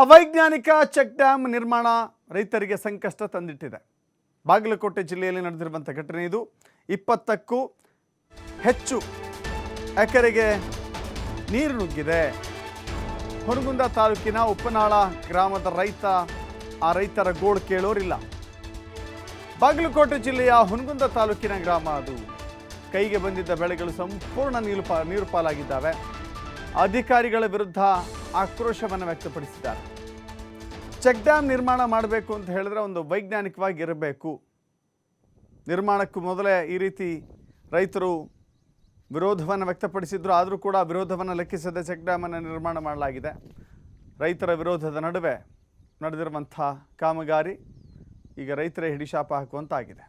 ಅವೈಜ್ಞಾನಿಕ check dam ನಿರ್ಮಾಣ ರೈತರಿಗೆ ಸಂಕಷ್ಟ ತಂದಿಟ್ಟಿದೆ. ಬಾಗಲಕೋಟೆ ಜಿಲ್ಲೆಯಲ್ಲಿ ನಡೆದಿರುವಂಥ ಘಟನೆ ಇದು. ಇಪ್ಪತ್ತಕ್ಕೂ ಹೆಚ್ಚು ಎಕರೆಗೆ ನೀರು ನುಗ್ಗಿದೆ. ಹೊರಗುಂದ ತಾಲೂಕಿನ ಉಪ್ಪನಾಳ ಗ್ರಾಮದ ರೈತ, ಆ ರೈತರ ಗೋಳು ಕೇಳೋರಿಲ್ಲ. ಬಾಗಲಕೋಟೆ ಜಿಲ್ಲೆಯ ಹುನಗುಂದ ತಾಲೂಕಿನ ಗ್ರಾಮ ಅದು. ಕೈಗೆ ಬಂದಿದ್ದ ಬೆಳೆಗಳು ಸಂಪೂರ್ಣ ನೀರು ಪಾ, ನೀರು ಪಾಲಾಗಿದ್ದಾವೆ. ಅಧಿಕಾರಿಗಳ ವಿರುದ್ಧ ಆಕ್ರೋಶವನ್ನು ವ್ಯಕ್ತಪಡಿಸಿದ್ದಾರೆ. ಚೆಕ್ ಡ್ಯಾಮ್ ನಿರ್ಮಾಣ ಮಾಡಬೇಕು ಅಂತ ಹೇಳಿದ್ರೆ ಒಂದು ವೈಜ್ಞಾನಿಕವಾಗಿ ಇರಬೇಕು ನಿರ್ಮಾಣಕ್ಕೂ ಮೊದಲೇ ಈ ರೀತಿ ರೈತರು ವಿರೋಧವನ್ನು ವ್ಯಕ್ತಪಡಿಸಿದ್ರು ಆದರೂ ಕೂಡ ವಿರೋಧವನ್ನು ಲೆಕ್ಕಿಸದೆ ಚೆಕ್ ಡ್ಯಾಮನ್ನು ನಿರ್ಮಾಣ ಮಾಡಲಾಗಿದೆ. ರೈತರ ವಿರೋಧದ ನಡುವೆ ನಡೆದಿರುವಂಥ ಕಾಮಗಾರಿ ಈಗ ರೈತರೇ ಹಿಡಿಶಾಪ ಹಾಕುವಂತಾಗಿದೆ.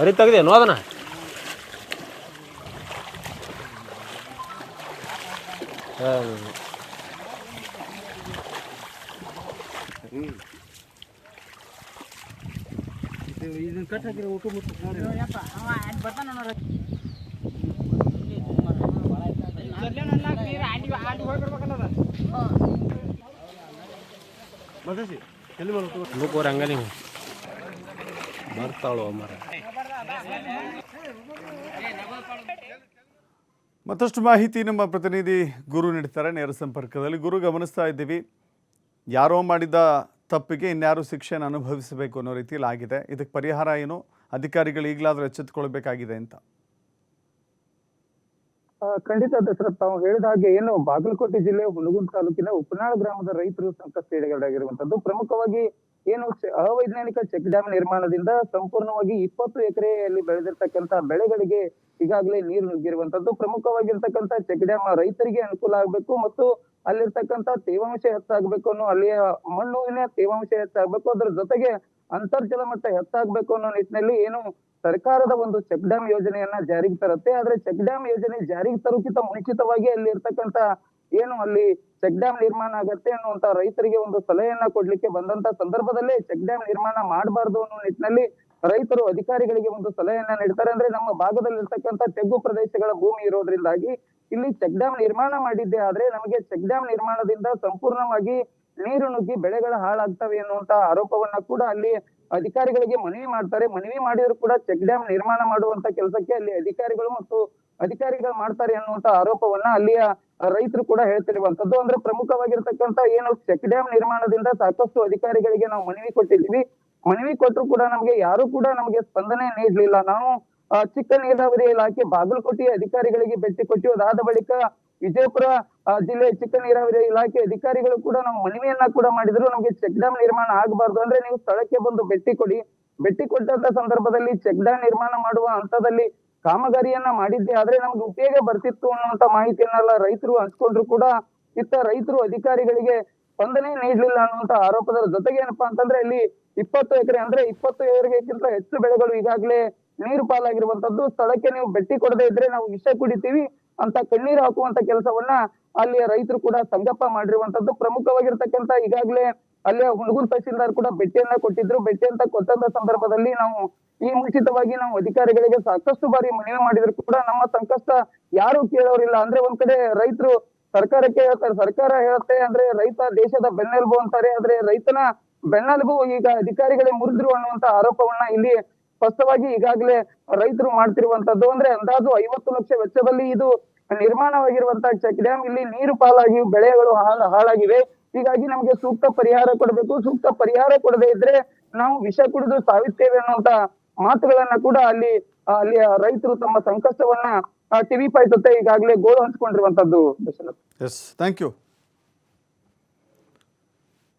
ಹರಿ ತೆಗ್ದೇನು ಅದನ್ನ? ಮುಗ್ಗೋರು ಹಂಗ ನೀವು ಬರ್ತಾಳು ಮರ ಮತ್ತಷ್ಟು ಮಾಹಿತಿ ನಮ್ಮ ಪ್ರತಿನಿಧಿ ಗುರು ನೀಡ್ತಾರೆ ನೇರ ಸಂಪರ್ಕದಲ್ಲಿ ಗುರು ಗಮನಿಸ್ತಾ ಇದ್ದೀವಿ. ಯಾರೋ ಮಾಡಿದ ತಪ್ಪಿಗೆ ಇನ್ಯಾರು ಶಿಕ್ಷೆಯನ್ನು ಅನುಭವಿಸಬೇಕು ಅನ್ನೋ ರೀತಿಯಲ್ಲಿ ಆಗಿದೆ. ಇದಕ್ಕೆ ಪರಿಹಾರ ಏನು? ಅಧಿಕಾರಿಗಳು ಈಗಲಾದರೂ ಎಚ್ಚೆತ್ತುಕೊಳ್ಬೇಕಾಗಿದೆ ಅಂತ. ಖಂಡಿತ ದಶರಥ್, ತಾವು ಹೇಳಿದ ಹಾಗೆ ಏನು ಬಾಗಲಕೋಟೆ ಜಿಲ್ಲೆ ಹುನಗುಂದ ತಾಲೂಕಿನ ಉಪನಾಳ ಗ್ರಾಮದ ರೈತರು ಸಂಕಷ್ಟಗಳಾಗಿರುವಂತದ್ದು ಪ್ರಮುಖವಾಗಿ ಏನು ಅವೈಜ್ಞಾನಿಕ ಚೆಕ್ ಡ್ಯಾಮ್ ನಿರ್ಮಾಣದಿಂದ ಸಂಪೂರ್ಣವಾಗಿ ಇಪ್ಪತ್ತು ಎಕರೆಯಲ್ಲಿ ಬೆಳೆದಿರ್ತಕ್ಕಂತ ಬೆಳೆಗಳಿಗೆ ಈಗಾಗಲೇ ನೀರು ನುಗ್ಗಿರುವಂತದ್ದು ಪ್ರಮುಖವಾಗಿರ್ತಕ್ಕಂತ ಚೆಕ್ ಡ್ಯಾಮ್ ರೈತರಿಗೆ ಅನುಕೂಲ ಆಗ್ಬೇಕು ಮತ್ತು ಅಲ್ಲಿರ್ತಕ್ಕಂತ ತೇವಾಂಶ ಹೆಚ್ಚಾಗ್ಬೇಕು ಅನ್ನೋ ಅಲ್ಲಿಯ ಮಣ್ಣುವಿನ ತೇವಾಂಶ ಹೆಚ್ಚಾಗ್ಬೇಕು. ಅದ್ರ ಜೊತೆಗೆ ಅಂತರ್ಜಲ ಮಟ್ಟ ಹೆಚ್ಚಾಗ್ಬೇಕು ಅನ್ನೋ ನಿಟ್ಟಿನಲ್ಲಿ ಏನು ಸರ್ಕಾರದ ಒಂದು ಚೆಕ್ ಡ್ಯಾಮ್ ಯೋಜನೆಯನ್ನ ಜಾರಿಗೆ ತರುತ್ತೆ. ಆದ್ರೆ ಚೆಕ್ ಡ್ಯಾಮ್ ಯೋಜನೆ ಜಾರಿಗೆ ತರೋಕ್ಕಿಂತ ಮುಂಚಿತವಾಗಿ ಅಲ್ಲಿ ಇರ್ತಕ್ಕಂತ ಏನು ಅಲ್ಲಿ ಚೆಕ್ ಡ್ಯಾಮ್ ನಿರ್ಮಾಣ ಆಗತ್ತೆ ಅನ್ನುವಂತ ರೈತರಿಗೆ ಒಂದು ಸಲಹೆಯನ್ನ ಕೊಡ್ಲಿಕ್ಕೆ ಬಂದಂತ ಸಂದರ್ಭದಲ್ಲೇ ಚೆಕ್ ಡ್ಯಾಮ್ ನಿರ್ಮಾಣ ಮಾಡಬಾರ್ದು ಅನ್ನೋ ನಿಟ್ಟಿನಲ್ಲಿ ರೈತರು ಅಧಿಕಾರಿಗಳಿಗೆ ಒಂದು ಸಲಹೆಯನ್ನ ನೀಡ್ತಾರೆ. ಅಂದ್ರೆ ನಮ್ಮ ಭಾಗದಲ್ಲಿ ಇರ್ತಕ್ಕಂತ ತೆಗ್ಗು ಪ್ರದೇಶಗಳ ಭೂಮಿ ಇರೋದ್ರಿಂದಾಗಿ ಇಲ್ಲಿ ಚೆಕ್ ಡ್ಯಾಮ್ ನಿರ್ಮಾಣ ಮಾಡಿದ್ದೆ ಆದ್ರೆ ನಮಗೆ ಚೆಕ್ ಡ್ಯಾಮ್ ನಿರ್ಮಾಣದಿಂದ ಸಂಪೂರ್ಣವಾಗಿ ನೀರು ನುಗ್ಗಿ ಬೆಳೆಗಳು ಹಾಳಾಗ್ತವೆ ಅನ್ನುವಂತ ಆರೋಪವನ್ನ ಕೂಡ ಅಲ್ಲಿ ಅಧಿಕಾರಿಗಳಿಗೆ ಮನವಿ ಮಾಡ್ತಾರೆ. ಮನವಿ ಮಾಡಿದ್ರು ಕೂಡ ಚೆಕ್ ಡ್ಯಾಮ್ ನಿರ್ಮಾಣ ಮಾಡುವಂತ ಕೆಲಸಕ್ಕೆ ಅಲ್ಲಿ ಅಧಿಕಾರಿಗಳು ಮತ್ತು ಅಧಿಕಾರಿಗಳು ಮಾಡ್ತಾರೆ ಅನ್ನುವಂತ ಆರೋಪವನ್ನ ಅಲ್ಲಿಯ ರೈತರು ಕೂಡ ಹೇಳ್ತಿರುವಂತದ್ದು. ಅಂದ್ರೆ ಪ್ರಮುಖವಾಗಿರ್ತಕ್ಕಂತ ಏನು, ಚೆಕ್ ಡ್ಯಾಮ್ ನಿರ್ಮಾಣದಿಂದ ಸಾಕಷ್ಟು ಅಧಿಕಾರಿಗಳಿಗೆ ನಾವು ಮನವಿ ಕೊಟ್ಟಿದ್ದೀವಿ. ಮನವಿ ಕೊಟ್ಟರು ಕೂಡ ನಮಗೆ ಯಾರು ಕೂಡ ನಮಗೆ ಸ್ಪಂದನೆ ನೀಡ್ಲಿಲ್ಲ. ನಾವು ಚಿಕ್ಕ ನೀರಾವರಿ ಇಲಾಖೆ ಬಾಗಲಕೋಟೆ ಅಧಿಕಾರಿಗಳಿಗೆ ಭೇಟಿ ಕೊಟ್ಟು ಅದಾದ ಬಳಿಕ ವಿಜಯಪುರ ಜಿಲ್ಲೆ ಚಿಕ್ಕ ನೀರಾವರಿ ಇಲಾಖೆ ಅಧಿಕಾರಿಗಳು ಕೂಡ ನಾವು ಮನವಿಯನ್ನ ಕೂಡ ಮಾಡಿದ್ರು. ನಮಗೆ ಚೆಕ್ ಡ್ಯಾಮ್ ನಿರ್ಮಾಣ ಆಗಬಾರ್ದು ಅಂದ್ರೆ ನೀವು ಸ್ಥಳಕ್ಕೆ ಬಂದು ಭೇಟಿ ಕೊಡಿ. ಭೇಟಿ ಕೊಟ್ಟಂತ ಸಂದರ್ಭದಲ್ಲಿ ಚೆಕ್ ಡ್ಯಾಮ್ ನಿರ್ಮಾಣ ಮಾಡುವ ಹಂತದಲ್ಲಿ ಕಾಮಗಾರಿಯನ್ನ ಮಾಡಿದ್ದೆ. ಆದ್ರೆ ನಮ್ಗೆ ಉಪಯೋಗ ಬರ್ತಿತ್ತು ಅನ್ನುವಂತ ಮಾಹಿತಿಯನ್ನೆಲ್ಲ ರೈತರು ಹಂಚ್ಕೊಂಡ್ರು ಕೂಡ ಇತ್ತ ರೈತರು ಅಧಿಕಾರಿಗಳಿಗೆ ಸ್ಪಂದನೆ ನೀಡ್ಲಿಲ್ಲ ಅನ್ನುವಂತ ಆರೋಪದ ಜೊತೆಗೆ ಏನಪ್ಪಾ ಅಂತಂದ್ರೆ ಇಲ್ಲಿ ಇಪ್ಪತ್ತು ಎಕರೆ ಅಂದ್ರೆ ಇಪ್ಪತ್ತು ಎಕರೆಗಿಂತ ಹೆಚ್ಚು ಬೆಳೆಗಳು ಈಗಾಗಲೇ ನೀರು ಪಾಲಾಗಿರುವಂತದ್ದು. ಸ್ಥಳಕ್ಕೆ ನೀವು ಭೇಟಿ ಕೊಡದೇ ಇದ್ರೆ ನಾವು ವಿಷ ಕುಡಿತೀವಿ. ಅಂತ ಕಣ್ಣೀರು ಹಾಕುವಂತ ಕೆಲಸವನ್ನ ಅಲ್ಲಿಯ ರೈತರು ಕೂಡ ಸಂಗಪ್ಪ ಮಾಡಿರುವಂತದ್ದು. ಪ್ರಮುಖವಾಗಿರ್ತಕ್ಕಂತ ಈಗಾಗಲೇ ಅಲ್ಲಿಯ ಹುಣಗುನ್ ತಹಸೀಲ್ದಾರ್ ಕೂಡ ಭೇಟಿಯನ್ನ ಕೊಟ್ಟಿದ್ರು. ಭೇಟಿ ಅಂತ ಕೊಟ್ಟಂತ ಸಂದರ್ಭದಲ್ಲಿ ನಾವು ಈ ಮುಂಚಿತವಾಗಿ ನಾವು ಅಧಿಕಾರಿಗಳಿಗೆ ಸಾಕಷ್ಟು ಬಾರಿ ಮನವಿ ಮಾಡಿದ್ರು ಕೂಡ ನಮ್ಮ ಸಂಕಷ್ಟ ಯಾರು ಕೇಳೋರಿಲ್ಲ. ಅಂದ್ರೆ ಒಂದ್ ಕಡೆ ರೈತರು ಸರ್ಕಾರಕ್ಕೆ ಹೇಳ್ತಾರೆ, ಸರ್ಕಾರ ಹೇಳುತ್ತೆ, ಅಂದ್ರೆ ರೈತ ದೇಶದ ಬೆನ್ನೆಲುಬು ಅಂತಾರೆ. ಆದ್ರೆ ರೈತನ ಬೆನ್ನೆಲುಬು ಈಗ ಅಧಿಕಾರಿಗಳೇ ಮುರಿದ್ರು ಅನ್ನುವಂತ ಆರೋಪವನ್ನ ಇಲ್ಲಿ ಸ್ಪಷ್ಟವಾಗಿ ಈಗಾಗಲೇ ರೈತರು ಮಾಡ್ತಿರುವಂತದ್ದು ಅಂದ್ರೆ ಅಂದಾಜು ಐವತ್ತು ಲಕ್ಷ ವೆಚ್ಚದಲ್ಲಿ ಇದು ನಿರ್ಮಾಣವಾಗಿರುವಂತಹ ಚೆಕ್ ಡ್ಯಾಮ್ ಇಲ್ಲಿ ನೀರು ಪಾಲಾಗಿ ಬೆಳೆಗಳು ಹಾಳ, ಹಾಳಾಗಿವೆ. ಹೀಗಾಗಿ ನಮಗೆ ಸೂಕ್ತ ಪರಿಹಾರ ಕೊಡಬೇಕು. ಸೂಕ್ತ ಪರಿಹಾರ ಕೊಡದೇ ಇದ್ರೆ ನಾವು ವಿಷ ಕುಡಿದು ಸಾವಿತ್ತೇವೆ ಅನ್ನುವಂತ ಮಾತುಗಳನ್ನ ಕೂಡ ಅಲ್ಲಿ ಅಲ್ಲಿ ರೈತರು ತಮ್ಮ ಸಂಕಷ್ಟವನ್ನ ಟಿವಿ ಪಾಯ್ತತೆ ಈಗಾಗಲೇ ಗೋಳು ಹಂಚಿಕೊಂಡಿರುವಂತದ್ದು. Thank you